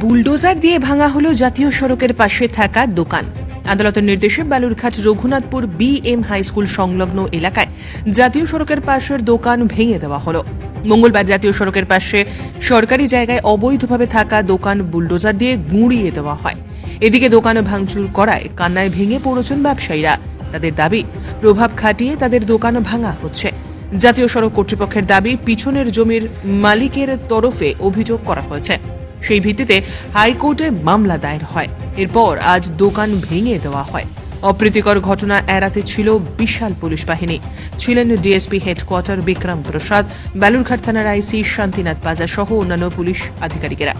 Bulldozer দিয়ে ভাঙা হলো জাতীয় সড়কের পাশে থাকা দোকান। আদালতের নির্দেশে Balurghat, Raghunathpur, B M high school সংলগ্ন এলাকায় জাতীয় সড়কের পাশের দোকান ভেঙে দেওয়া হলো। মঙ্গলবার জাতীয় সড়কের পাশে সরকারি জায়গায় অবৈধভাবে থাকা দোকান বুলডোজার দিয়ে গুঁড়িয়ে দেওয়া হয়। এদিকে দোকান ভাঙচুর করায় কান্নায় ভেঙে পড়েছেন ব্যবসায়ীরা। তাদের দাবি, প্রভাব খাটিয়ে তাদের দোকান ভাঙা হচ্ছে। জাতীয় সড়ক কর্তৃপক্ষের দাবি, পিছনের জমির মালিকের তরফে অভিযোগ করা হয়েছে। সেই ভিত্তিতে হাইকোর্টে মামলা দায়ের হয়। এরপর আজ দোকান ভেঙে দেওয়া হয়। অপ্রীতিকর ঘটনা এড়াতে ছিল বিশাল পুলিশ বাহিনী। ছিলেন ডিএসপি হেডকোয়ার্টার বিক্রম প্রসাদ, বালুরঘাট থানার আইসি শান্তিনাথ বাজার সহ অন্যান্য পুলিশ আধিকারিকেরা।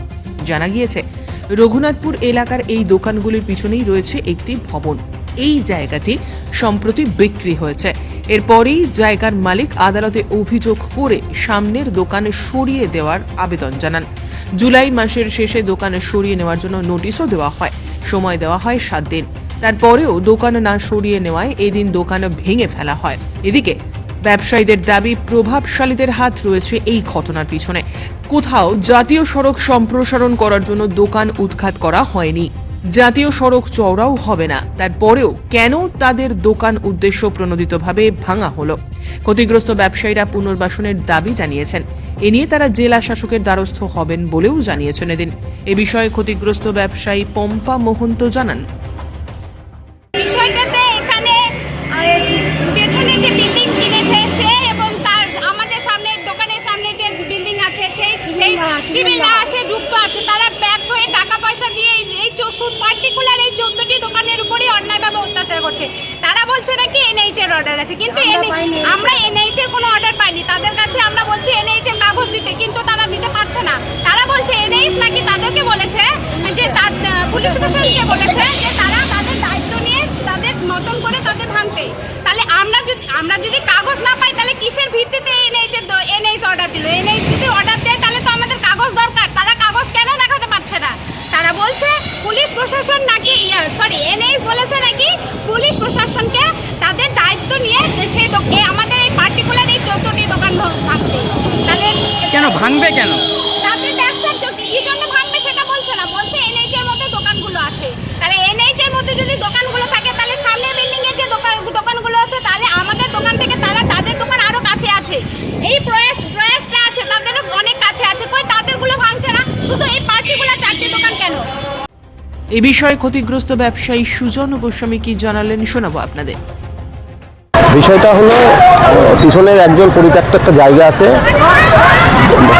জানা গিয়েছে, রঘুনাথপুর এলাকার এই দোকানগুলির পিছনেই রয়েছে একটি ভবন। এই জায়গাটি সম্প্রতি বিক্রি হয়েছে। এরপরেই জায়গার মালিক আদালতে অভিযোগ করে সামনের দোকানে সরিয়ে দেওয়ার আবেদন জানান। জুলাই মাসের শেষে দোকানে সরিয়ে নেওয়ার জন্য নোটিশও দেওয়া হয়। সময় দেওয়া হয় সাত দিন। তারপরেও দোকান না সরিয়ে নেওয়ায় এদিন দোকান ভেঙে ফেলা হয়। এদিকে ব্যবসায়ীদের দাবি, প্রভাবশালীদের হাত রয়েছে এই ঘটনার পিছনে। কোথাও জাতীয় সড়ক সম্প্রসারণ করার জন্য দোকান উৎখাত করা হয়নি। জাতীয় সড়ক চওড়াও হবে না। তারপরেও কেন তাদের দোকান উদ্দেশ্য প্রণোদিতভাবে ভাঙা হলো? ক্ষতিগ্রস্ত ব্যবসায়ীরা পুনর্বাসনের দাবি জানিয়েছেন। এ নিয়ে তারা জেলা শাসকের দ্বারস্থ হবেন বলেও জানিয়েছেন এদিন। এ বিষয়ে ক্ষতিগ্রস্ত ব্যবসায়ী পম্পা মোহন্ত জানান। বিষয়টাতে এখানে পেছনে যে বিল্ডিং কিনেছে সে এবং তার আমাদের সামনে দোকানের সামনে যে বিল্ডিং আছে সেই সেই সে যুক্ত আছে। তারা ব্যাগ হয়ে টাকা পয়সা দিয়ে এই পার্টিকুলার এই চোদ্দটি দোকানের উপরই অন্যায়ভাবে অত্যাচার করছে। তারা বলছে নাকি এনএইচ এর অর্ডার আছে কিন্তু আমরা এনএইচ এর কোনো অর্ডার পাইনি। তাদের কাছে আমরা বলছি এনএইচ এর কাগজ দিতে কিন্তু তারা দিতে পারছে না। তারা বলছে এনএইচ নাকি তাদেরকে বলেছে যে পুলিশ প্রশাসনকে বলেছে যে তারা তাদের দায়িত্ব নিয়ে তাদের মতন করে তাদের ভাঙতে। তাহলে আমরা যদি আমরা যদি কাগজ না পাই তাহলে কিসের ভিত্তিতে এনএইচ এর এনএইচ অর্ডার দিল? এনএইচ যদি অর্ডার দেয় তাহলে তো আমাদের কাগজ দরকার তারা কাগজ কেন দেখাতে পারছে না তারা বলছে পুলিশ প্রশাসন নাকি সরি এনএইচ বলেছে নাকি পুলিশ প্রশাসনকে তাদের দায়িত্ব নিয়ে সেই আমাদের এই পার্টিকুলার এই চোদ্দটি দোকান তাহলে কেন ভাঙবে কেন? তাদের ব্যবসার কি জন্য ভাঙবে সেটা বলছে না। বলছে এনএইচ এর মধ্যে দোকানগুলো আছে। তাহলে এনএইচ এর মধ্যে যদি দোকানগুলো থাকে তাহলে সামনে বিল্ডিং এর যে দোকান দোকানগুলো আছে তাহলে আমাদের দোকান থেকে তারা তাদের দোকান আরও কাছে আছে। এই প্রয়াস প্রয়াসটা আছে অনেক কাছে আছে। কই তাদেরগুলো ভাঙছে না? শুধু এই পার্টিকুলার চারটি দোকান কেন? এ বিষয়ে ক্ষতিগ্রস্ত ব্যবসায়ী সুজন গোস্বামী কি জানালেন শোনাবো আপনাদের। বিষয়টা হলো পিছনের একজন পরিত্যক্ত একটা জায়গা আছে।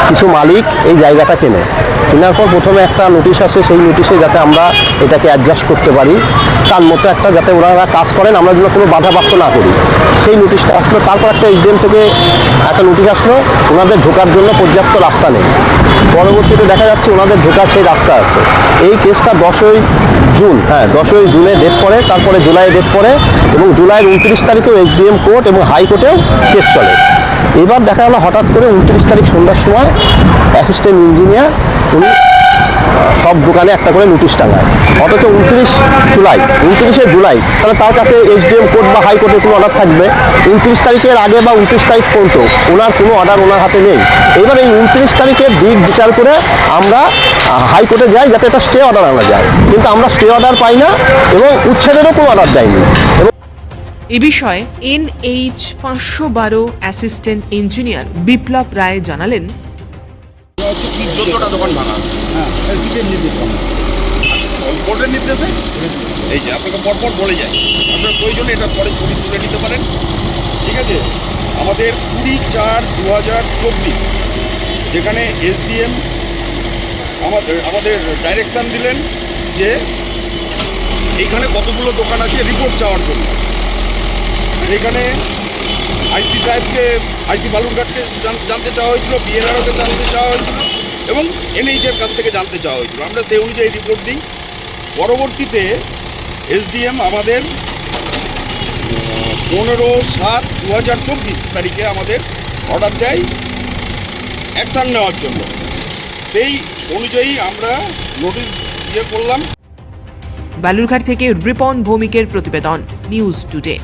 কিছু মালিক এই জায়গাটা কেনে। কেনার পর প্রথমে একটা নোটিশ আসে, সেই নোটিশে যাতে আমরা এটাকে অ্যাডজাস্ট করতে পারি। তার মতো একটা যাতে ওনারা কাজ করেন, আমরা যেন কোনো বাধাপ্রাপ্ত না করি। সেই নোটিশটা আসলো, তারপর একটা এসডিএম থেকে একটা নোটিশ আসলো, ওনাদের ঢোকার জন্য পর্যাপ্ত রাস্তা নেই। পরবর্তীতে দেখা যাচ্ছে ওনাদের ঢোকার সেই রাস্তা আছে। এই কেসটা দশই জুন হ্যাঁ দশই জুনে ডেট পরে তারপরে জুলাই ডেট পড়ে এবং জুলাইয়ের উনত্রিশ তারিখেও এইচডিএম কোর্ট এবং হাইকোর্টেও কেস চলে। এবার দেখা গেলো হঠাৎ করে উনত্রিশ তারিখ সন্ধ্যার সময় অ্যাসিস্ট্যান্ট ইঞ্জিনিয়ার, উনি সব দোকানে একটা করে নোটিশ টাঙায়। অথচ উনত্রিশ জুলাই, উনত্রিশে জুলাই, তাহলে তার কাছে এইচডিএম কোর্ট বা হাইকোর্টের কোনো অর্ডার থাকবে? উনত্রিশ তারিখের আগে বা উনত্রিশ তারিখ পর্যন্ত ওনার কোনো অর্ডার ওনার হাতে নেই। এবার এই উনত্রিশ তারিখের দিক বিচার করে আমরা হাইকোর্টে যাই যাতে একটা স্টে অর্ডার আনা যায়। কিন্তু আমরা স্টে অর্ডার পাই না এবং উচ্ছেদেরও কোনো অর্ডার দেয়নি। এবং এ বিষয়ে এনএইচ পাঁচশো বারো অ্যাসিস্ট্যান্ট ইঞ্জিনিয়ার বিপ্লব রায় জানালেন। দোকান ভাঙা হ্যাঁ নির্দেশে? এই যে আপনাকে পরপর বলে যায়। আপনার প্রয়োজনে এটা পরে ছবি তুলে নিতে পারেন। ঠিক আছে? আমাদের কুড়ি চার দু হাজার চব্বিশ যেখানে এসডিএম আমাদের আমাদের ডাইরেকশান দিলেন যে এইখানে কতগুলো দোকান আছে রিপোর্ট চাওয়ার জন্য। সেখানে আইসি সাহেবকে, আইসি বালুরঘাটকে জান- জানতে চাওয়া হয়েছিল বিএলআরওকে জানতে চাওয়া হয়েছিল, এবং এনএইচের কাছ থেকে জানতে চাওয়া হয়েছিল। আমরা সেই অনুযায়ী রিপোর্ট দিই। পরবর্তীতে এসডিএম আমাদের পনেরো সাত দু হাজার চব্বিশ তারিখে আমাদের অর্ডার দেয় অ্যাকশান নেওয়ার জন্য। সেই অনুযায়ী আমরা নোটিশ ইয়ে করলাম। বালুরঘাট থেকে রিপন ভৌমিকের প্রতিবেদন নিউজ টুডে